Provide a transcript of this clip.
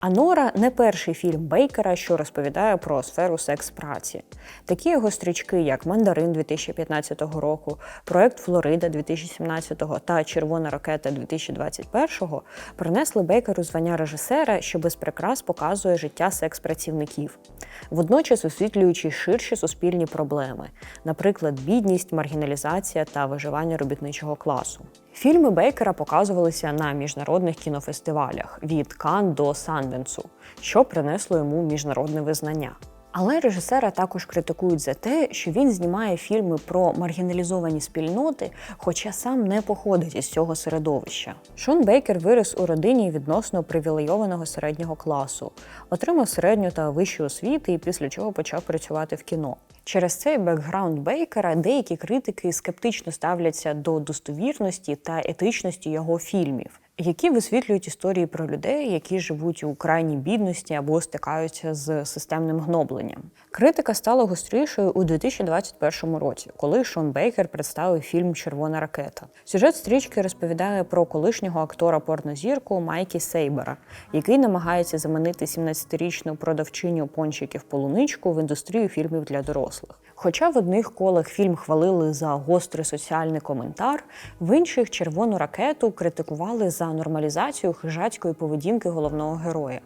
Анора не перший фільм Бейкера, що розповідає про сферу секс-праці. Такі його стрічки, як Мандарин 2015 року, Проект Флорида 2017 та Червона ракета 2021 принесли Бейкеру звання режисера, що без прикрас показує життя секс-працівників, водночас освітлюючи ширші суспільні проблеми, наприклад, бідність, маргіналізація та виживання робітничого класу. Фільми Бейкера показувалися на міжнародних кінофестивалях від Кан до Санденсу, що принесло йому міжнародне визнання. Але режисера також критикують за те, що він знімає фільми про маргіналізовані спільноти, хоча сам не походить із цього середовища. Шон Бейкер виріс у родині відносно привілейованого середнього класу, отримав середню та вищу освіти і після чого почав працювати в кіно. Через цей бекграунд Бейкера деякі критики скептично ставляться до достовірності та етичності його фільмів, які висвітлюють історії про людей, які живуть у крайній бідності або стикаються з системним гнобленням. Критика стала гострішою у 2021 році, коли Шон Бейкер представив фільм Червона ракета. Сюжет стрічки розповідає про колишнього актора порнозірку Майкі Сейбера, який намагається заманити 17-річну продавчиню пончиків полуничку в індустрію фільмів для дорослих. Хоча в одних колах фільм хвалили за гострий соціальний коментар, в інших червону ракету критикували за нормалізацію хижацької поведінки головного героя.